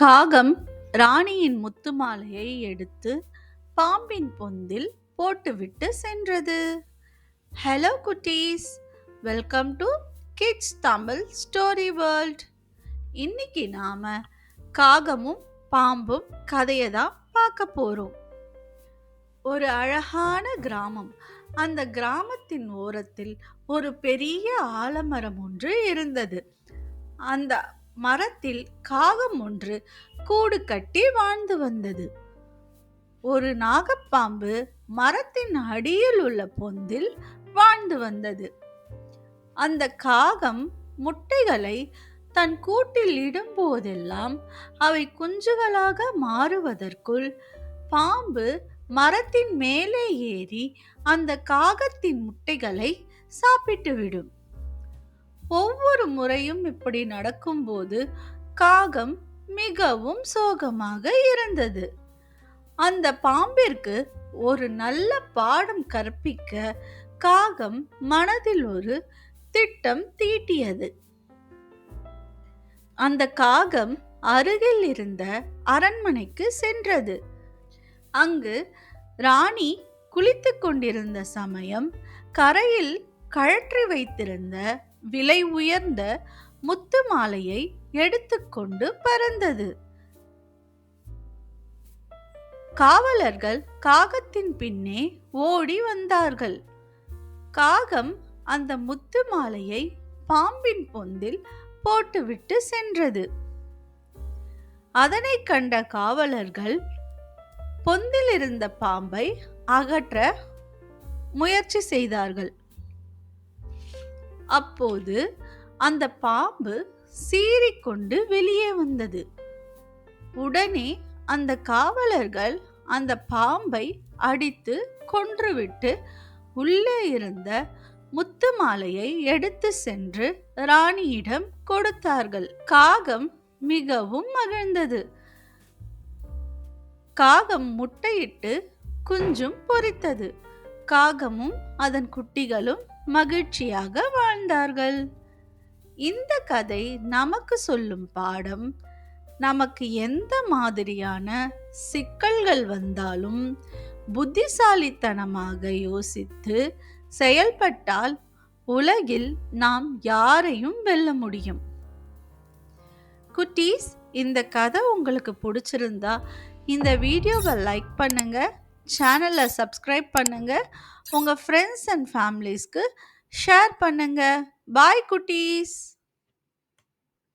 காகம் ராணியின் முத்து மாலையை எடுத்து பாம்பின் பொந்தில் போட்டுவிட்டு சென்றது. ஹலோ குட்டீஸ். Welcome to kids Tamil story world இன்னைக்கு நாம காகமும் பாம்பும் கதையை தான் பார்க்க போறோம். ஒரு அழகான கிராமம். அந்த கிராமத்தின் ஓரத்தில் ஒரு பெரிய ஆலமரம் ஒன்று இருந்தது. அந்த மரத்தில் காகம் ஒன்று கூடு கட்டி வாழ்ந்து வந்தது. ஒரு நாகப்பாம்பு மரத்தின் அடியில் உள்ள பொந்தில் வாழ்ந்து வந்தது. அந்த காகம் முட்டைகளை தன் கூட்டில் இடும்போதெல்லாம் அவை குஞ்சுகளாக மாறுவதற்குள் பாம்பு மரத்தின் மேலே ஏறி அந்த காகத்தின் முட்டைகளை சாப்பிட்டுவிடும். ஒவ்வொரு முறையும் இப்படி நடக்கும்போது காகம் மிகவும் சோகமாக இருந்தது. அந்த பாம்பிற்கு ஒரு நல்ல பாடம் கற்பிக்க காகம் மனதில் ஒரு திட்டம் தீட்டியது. அந்த காகம் அருகில் இருந்த அரண்மனைக்கு சென்றது. அங்கு ராணி குளித்துக் கொண்டிருந்த சமயம் கரையில் கழற்றி வைத்திருந்த விலை உயர்ந்த முத்து மாலையை எடுத்துக்கொண்டு பறந்தது. காவலர்கள் காகத்தின் பின்னே ஓடி வந்தார்கள். காகம் அந்த முத்து மாலையை பாம்பின் பொந்தில் போட்டுவிட்டு சென்றது. அதனை கண்ட காவலர்கள் பொந்தில் இருந்த பாம்பை அகற்ற முயற்சி செய்தார்கள். அப்போது அந்த பாம்பு சீறிக்கொண்டு வெளியே வந்தது. உடனே அந்த காவலர்கள் அந்த பாம்பை அடித்து கொன்றுவிட்டு உள்ளே இருந்த முத்து மாலையை எடுத்து சென்று ராணியிடம் கொடுத்தார்கள். காகம் மிகவும் மகிழ்ந்தது. காகம் முட்டையிட்டு குஞ்சும் பொரித்தது காகமும் அதன் குட்டிகளும் மகிழ்ச்சியாக இருந்தார்கள் இந்த கதை நமக்கு சொல்லும் பாடம் நமக்கு எந்த மாதிரியான சிக்கல்கள் வந்தாலும் புத்திசாலித்தனமாக யோசித்து செயல்பட்டால் உலகில் நாம் யாரையும் வெல்ல முடியும். குட்டீஸ் இந்த கதை உங்களுக்கு பிடிச்சிருந்தா இந்த வீடியோவை லைக் பண்ணுங்கள் சேனலை சப்ஸ்கிரைப் பண்ணுங்கள் உங்கள் ஃப்ரெண்ட்ஸ் அண்ட் ஃபேமிலிஸ்க்கு ஷேர் பண்ணுங்க. பாய் குட்டீஸ்.